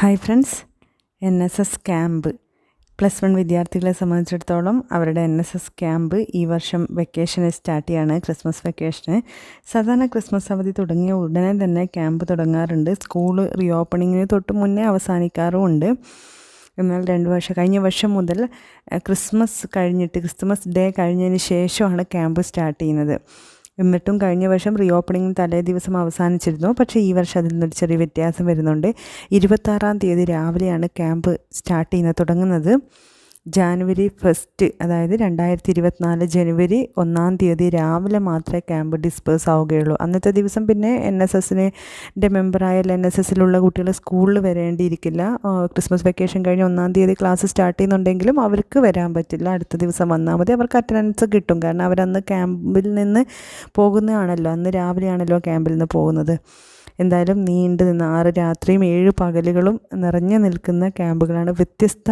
Hi friends N S S camp plus one വിദ്യാർത്ഥികളെ സംബന്ധിച്ചിടത്തോളം അവരുടെ എൻ എസ് എസ് ക്യാമ്പ് ഈ വർഷം വെക്കേഷന് സ്റ്റാർട്ട് ചെയ്യാണ് ക്രിസ്മസ് വെക്കേഷന് സാധാരണ ക്രിസ്മസ് അവധി തുടങ്ങിയ ഉടനെ തന്നെ ക്യാമ്പ് തുടങ്ങാറുണ്ട്. സ്കൂൾ റീ ഓപ്പണിങ്ങിന് തൊട്ട് മുന്നേ അവസാനിക്കാറുമുണ്ട്. എന്നാൽ രണ്ട് വർഷം കഴിഞ്ഞ വർഷം മുതൽ ക്രിസ്മസ് കഴിഞ്ഞിട്ട് ക്രിസ്മസ് ഡേ കഴിഞ്ഞതിന് ശേഷമാണ് ക്യാമ്പ് സ്റ്റാർട്ട് ചെയ്യുന്നത്. എന്നിട്ടും കഴിഞ്ഞ വർഷം റീ ഓപ്പണിംഗ് തലേ ദിവസം അവസാനിച്ചിരുന്നു. പക്ഷേ ഈ വർഷം അതിൽ നിന്നൊരു ചെറിയ വ്യത്യാസം വരുന്നുണ്ട്. ഇരുപത്താറാം തീയതി രാവിലെയാണ് ക്യാമ്പ് സ്റ്റാർട്ട് ചെയ്യുന്നത് തുടങ്ങുന്നത്. ജാനുവരി ഫസ്റ്റ് അതായത് രണ്ടായിരത്തി ഇരുപത്തിനാല് ജനുവരി ഒന്നാം തീയതി രാവിലെ മാത്രമേ ക്യാമ്പ് ഡിസ്പേഴ്സ് ആവുകയുള്ളൂ. അന്നത്തെ ദിവസം പിന്നെ എൻ എസ് എസിന്റെ മെമ്പറായ എൻ എസ് എസിലുള്ള കുട്ടികൾ സ്കൂളിൽ വരേണ്ടിയിരിക്കില്ല. ക്രിസ്മസ് വെക്കേഷൻ കഴിഞ്ഞ് ഒന്നാം തീയതി ക്ലാസ് സ്റ്റാർട്ട് ചെയ്യുന്നുണ്ടെങ്കിലും അവർക്ക് വരാൻ പറ്റില്ല. അടുത്ത ദിവസം വന്നാൽ മതി. അവർക്ക് അറ്റൻഡൻസ് കിട്ടും. കാരണം അവരന്ന് ക്യാമ്പിൽ നിന്ന് പോകുന്നതാണല്ലോ. അന്ന് രാവിലെയാണല്ലോ ക്യാമ്പിൽ നിന്ന് പോകുന്നത്. എന്തായാലും നീണ്ടു നിന്ന് ആറ് രാത്രിയും ഏഴ് പകലുകളും നിറഞ്ഞു നിൽക്കുന്ന ക്യാമ്പുകളാണ്. വ്യത്യസ്ത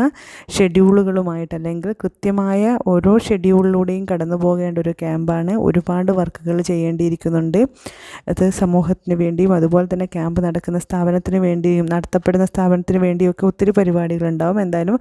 ഷെഡ്യൂളുകളുമായിട്ട് അല്ലെങ്കിൽ കൃത്യമായ ഓരോ ഷെഡ്യൂളിലൂടെയും കടന്നു പോകേണ്ട ഒരു ക്യാമ്പാണ് ഒരുപാട് വർക്കുകൾ ചെയ്യേണ്ടിയിരിക്കുന്നുണ്ട്. അത് സമൂഹത്തിന് വേണ്ടിയും അതുപോലെ തന്നെ ക്യാമ്പ് നടക്കുന്ന സ്ഥാപനത്തിന് വേണ്ടിയും നടത്തപ്പെടുന്ന സ്ഥാപനത്തിന് വേണ്ടിയൊക്കെ ഒത്തിരി പരിപാടികളുണ്ടാവും എന്തായാലും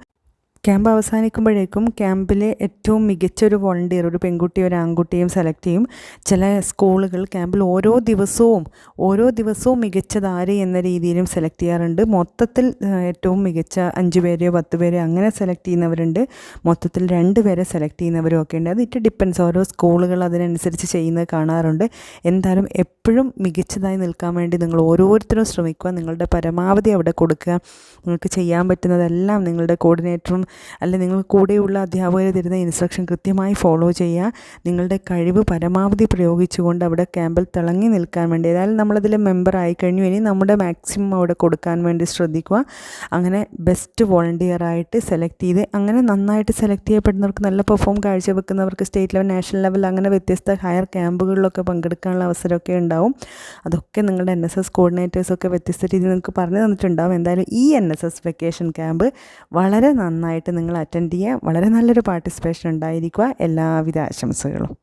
ക്യാമ്പ് അവസാനിക്കുമ്പോഴേക്കും ക്യാമ്പിലെ ഏറ്റവും മികച്ച ഒരു വോളണ്ടിയർ ഒരു പെൺകുട്ടിയും ഒരു ആൺകുട്ടിയും സെലക്ട് ചെയ്യും. ചില സ്കൂളുകൾ ക്യാമ്പിൽ ഓരോ ദിവസവും ഓരോ ദിവസവും മികച്ചതാര് എന്ന രീതിയിലും സെലക്ട് ചെയ്യാറുണ്ട്. മൊത്തത്തിൽ ഏറ്റവും മികച്ച അഞ്ച് പേരെയോ പത്ത് പേരെയോ അങ്ങനെ സെലക്ട് ചെയ്യുന്നവരുണ്ട്. മൊത്തത്തിൽ രണ്ട് പേരെ സെലക്ട് ചെയ്യുന്നവരും ഒക്കെ ഉണ്ട്. അത് ഇറ്റ് ഡിപ്പെൻസ്. ഓരോ സ്കൂളുകൾ അതിനനുസരിച്ച് ചെയ്യുന്നത് കാണാറുണ്ട്. എന്തായാലും എപ്പോഴും മികച്ചതായി നിൽക്കാൻ വേണ്ടി നിങ്ങൾ ഓരോരുത്തരും ശ്രമിക്കുക. നിങ്ങളുടെ പരമാവധി അവിടെ കൊടുക്കുക. നിങ്ങൾക്ക് ചെയ്യാൻ പറ്റുന്നതെല്ലാം നിങ്ങളുടെ കോർഡിനേറ്ററും അല്ലെ നിങ്ങൾ കൂടെയുള്ള അധ്യാപകർ തരുന്ന ഇൻസ്ട്രക്ഷൻ കൃത്യമായി ഫോളോ ചെയ്യുക. നിങ്ങളുടെ കഴിവ് പരമാവധി പ്രയോഗിച്ചുകൊണ്ട് അവിടെ ക്യാമ്പിൽ തിളങ്ങി നിൽക്കാൻ വേണ്ടി ഏതായാലും നമ്മളതിൽ മെമ്പർ ആയി കഴിഞ്ഞു ഇനി നമ്മുടെ മാക്സിമം അവിടെ കൊടുക്കാൻ വേണ്ടി ശ്രദ്ധിക്കുക. അങ്ങനെ ബെസ്റ്റ് വോളണ്ടിയറായിട്ട് സെലക്ട് ചെയ്ത് അങ്ങനെ നന്നായിട്ട് സെലക്ട് ചെയ്യപ്പെടുന്നവർക്ക് നല്ല പെർഫോം കാഴ്ചവെക്കുന്നവർക്ക് സ്റ്റേറ്റ് ലെവൽ നാഷണൽ ലെവൽ അങ്ങനെ വ്യത്യസ്ത ഹയർ ക്യാമ്പുകളിലൊക്കെ പങ്കെടുക്കാനുള്ള അവസരമൊക്കെ ഉണ്ടാവും. അതൊക്കെ നിങ്ങളുടെ എൻ എസ് എസ് കോർഡിനേറ്റേഴ്സൊക്കെ വ്യത്യസ്ത രീതിയിൽ നിങ്ങൾക്ക് പറഞ്ഞു തന്നിട്ടുണ്ടാവും. എന്തായാലും ഈ N S S vacation camp വളരെ നന്നായിട്ട് നിങ്ങൾ അറ്റൻഡ് ചെയ്യുക വളരെ നല്ലൊരു പാർട്ടിസിപ്പേഷൻ ഉണ്ടായിരിക്കുക. എല്ലാവിധ ആശംസകളും.